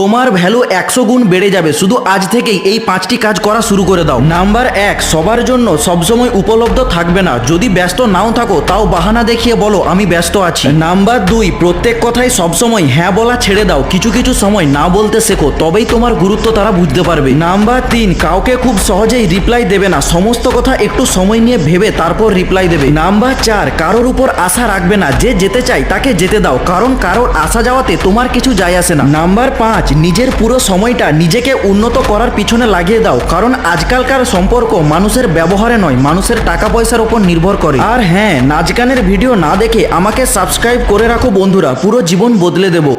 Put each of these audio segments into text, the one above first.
তোমার ভ্যালু একশো গুণ বেড়ে যাবে। শুধু আজ থেকেই এই পাঁচটি কাজ করা শুরু করে দাও। নাম্বার এক, সবার জন্য সবসময় উপলব্ধ থাকবে না। যদি ব্যস্ত নাও থাকো, তাও বাহানা দেখিয়ে বলো, আমি ব্যস্ত আছি। নাম্বার দুই, প্রত্যেক কথাই সবসময় হ্যাঁ বলা ছেড়ে দাও। কিছু কিছু সময় না বলতে শেখো, তবেই তোমার গুরুত্ব তারা বুঝতে পারবে। নাম্বার তিন, কাউকে খুব সহজেই রিপ্লাই দেবে না। সমস্ত কথা একটু সময় নিয়ে ভেবে তারপর রিপ্লাই দেবে। নাম্বার চার, কারোর উপর আশা রাখবে না। যে যেতে চাই তাকে যেতে দাও। কারণ কারোর আসা যাওয়াতে তোমার কিছু যায় আসে না। নাম্বার পাঁচ নিজের পুরো সময়টা নিজেকে উন্নত করার পিছনে লাগিয়ে দাও, কারণ আজকালকার সম্পর্ক মানুষের ব্যবহারে নয়, মানুষের টাকা পয়সার উপর নির্ভর করে। আর হ্যাঁ নাচ গানের ভিডিও না দেখে আমাকে সাবস্ক্রাইব করে রাখো বন্ধুরা, পুরো জীবন বদলে দেবো।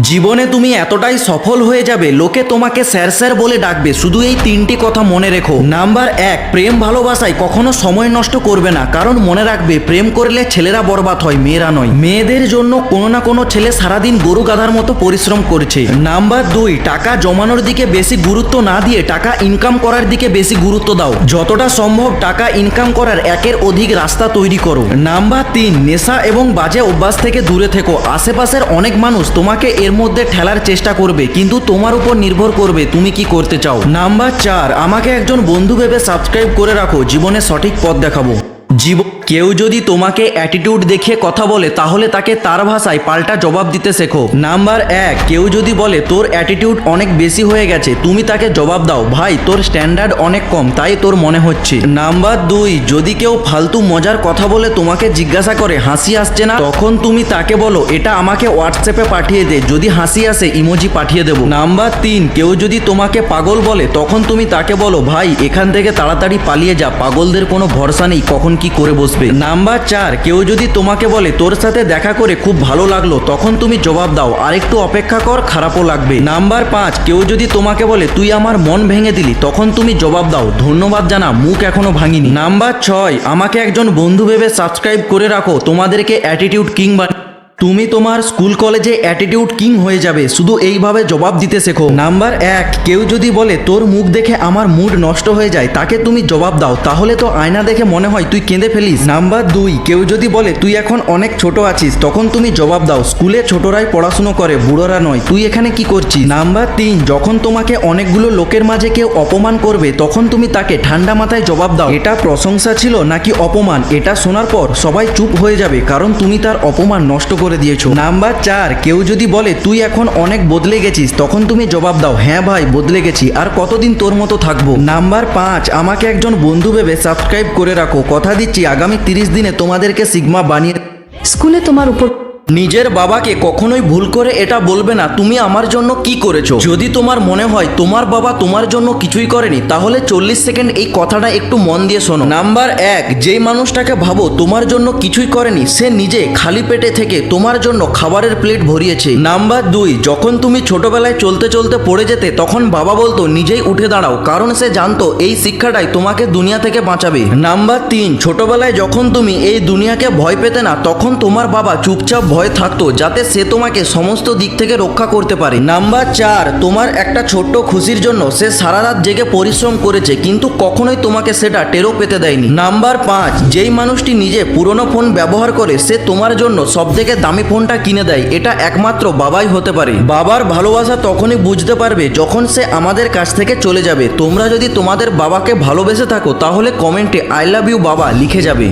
জীবনে তুমি এতটাই সফল হয়ে যাবে, লোকে তোমাকে স্যার স্যার বলে ডাকবে। শুধু এই তিনটি কথা মনে রেখো। নাম্বার এক, প্রেম ভালোবাসায় কখনো সময় নষ্ট করবে না, কারণ মনে রাখবে, প্রেম করলে ছেলেরা বরবাদ হয়, মেয়েরা নয়। মেয়েদের জন্য কোনো না কোনো ছেলে সারাদিন গরু গাধার মতো পরিশ্রম করছে। নাম্বার দুই, টাকা জমানোর দিকে বেশি গুরুত্ব না দিয়ে টাকা ইনকাম করার দিকে বেশি গুরুত্ব দাও। যতটা সম্ভব টাকা ইনকাম করার একের অধিক রাস্তা তৈরি করো। নাম্বার তিন, নেশা এবং বাজে অভ্যাস থেকে দূরে থেকো। আশেপাশের অনেক মানুষ তোমাকে এর মধ্যে ঠেলার চেষ্টা করবে, কিন্তু তোমার উপর নির্ভর করবে তুমি কি করতে চাও। নাম্বার চার, আমাকে একজন বন্ধু ভেবে সাবস্ক্রাইব করে রাখো, জীবনে সঠিক পথ দেখাবো। জীব, কেউ যদি তোমাকে অ্যাটিটিউড দেখিয়ে কথা বলে, তাহলে তাকে তার ভাষায় পাল্টা জবাব দিতে শেখো। নাম্বার এক, কেউ যদি বলে, তোর অ্যাটিটিউড অনেক বেশি হয়ে গেছে, তুমি তাকে জবাব দাও। ভাই, তোর স্ট্যান্ডার্ড অনেক কম, তাই তোর মনে হচ্ছে। নাম্বার দুই, যদি কেউ ফালতু মজার কথা বলে তোমাকে জিজ্ঞাসা করে, হাসি আসছে না? তখন তুমি তাকে বলো, এটা আমাকে হোয়াটসঅ্যাপে পাঠিয়ে দে, যদি হাসি আসে ইমোজি পাঠিয়ে দেবো। নাম্বার তিন, কেউ যদি তোমাকে পাগল বলে, তখন তুমি তাকে বলো, ভাই, এখান থেকে তাড়াতাড়ি পালিয়ে যা, পাগলদের কোনো ভরসা নেই, কখন কি করে বসবে? নাম্বার চার, কেউ যদি তোমাকে বলে, তোর সাথে দেখা করে খুব ভালো লাগল তখন তুমি জবাব দাও, আরেকটু অপেক্ষা কর, খারাপও লাগবে নাম্বার পাঁচ, কেউ যদি তোমাকে বলে, তুই আমার মন ভেঙে দিলি তখন তুমি জবাব দাও, ধন্যবাদ জানা, মুখ এখনও ভাঙিনি নাম্বার ছয়, আমাকে একজন বন্ধু ভেবে সাবস্ক্রাইব করে রাখো, তোমাদেরকে অ্যাটিটিউড কিং বা তুমি তোমার স্কুল কলেজে অ্যাটিটিউড কিং হয়ে যাবে, শুধু এইভাবে জবাব দিতে শেখো। নাম্বার এক, কেউ যদি বলে, তোর মুখ দেখে আমার মুড নষ্ট হয়ে যায় তাকে তুমি জবাব দাও। তাহলে তো আয়না দেখে মনে হয় তুই কেঁদে ফেলিস। নাম্বার দুই, কেউ যদি বলে, তুই এখন অনেক ছোট আছিস তখন তুমি জবাব দাও, স্কুলে ছোটরাই পড়াশুনো করে, বুড়োরা নয়, তুই এখানে কি করছিস? নাম্বার তিন, যখন তোমাকে অনেকগুলো লোকের মাঝে কেউ অপমান করবে, তখন তুমি তাকে ঠান্ডা মাথায় জবাব দাও, এটা প্রশংসা ছিল নাকি অপমান? এটা শোনার পর সবাই চুপ হয়ে যাবে, কারণ তুমি তার অপমান নষ্ট করে দিয়েছ। নাম্বার চার কেউ যদি বলে তুই এখন অনেক বদলে গেছিস তখন তুমি জবাব দাও হ্যাঁ ভাই বদলে গেছি আর কতদিন তোর মতো থাকব? নাম্বার পাঁচ আমাকে একজন বন্ধু ভেবে সাবস্ক্রাইব করে রাখো। কথা দিচ্ছি আগামী তিরিশ দিনে তোমাদেরকে সিগমা বানিয়ে স্কুলে তোমার উপর নিজের বাবাকে কখনোই ভুল করে এটা বলবে না। তুমি আমার জন্য কি করেছ? যদি তোমার মনে হয় তোমার বাবা তোমার জন্য কিছুই করেনি, তাহলে চল্লিশ সেকেন্ড এই কথাটা একটু মন দিয়ে শোনো। নাম্বার এক, যেই মানুষটাকে ভাবো তোমার জন্য কিছুই করেনি, সে নিজে খালি পেটে থেকে তোমার জন্য খাবারের প্লেট ভরিয়েছে। নাম্বার দুই, যখন তুমি ছোটবেলায় চলতে চলতে পড়ে যেতে, তখন বাবা বলতো, নিজেই উঠে দাঁড়াও। কারণ সে জানতো এই শিক্ষাটাই তোমাকে দুনিয়া থেকে বাঁচাবে। নাম্বার তিন, ছোটবেলায় যখন তুমি এই দুনিয়াকে ভয় পেতে না, তখন তোমার বাবা চুপচাপ ভয় থাকতো যাতে সে তোমাকে সমস্ত দিক থেকে রক্ষা করতে পারে। নাম্বার চার, তোমার একটা ছোট্ট খুশির জন্য সে সারা রাত জেগে পরিশ্রম করেছে, কিন্তু কখনোই তোমাকে সেটা টেরও পেতে দেয়নি। নাম্বার পাঁচ, যেই মানুষটি নিজে পুরনো ফোন ব্যবহার করে, সে তোমার জন্য সব থেকে দামি ফোনটা কিনে দেয়। এটা একমাত্র বাবাই হতে পারে। বাবার ভালোবাসা তখনই বুঝতে পারবে যখন সে আমাদের কাছ থেকে চলে যাবে। তোমরা যদি তোমাদের বাবাকে ভালোবেসে থাকো, তাহলে কমেন্টে আই লাভ ইউ বাবা লিখে যাবে।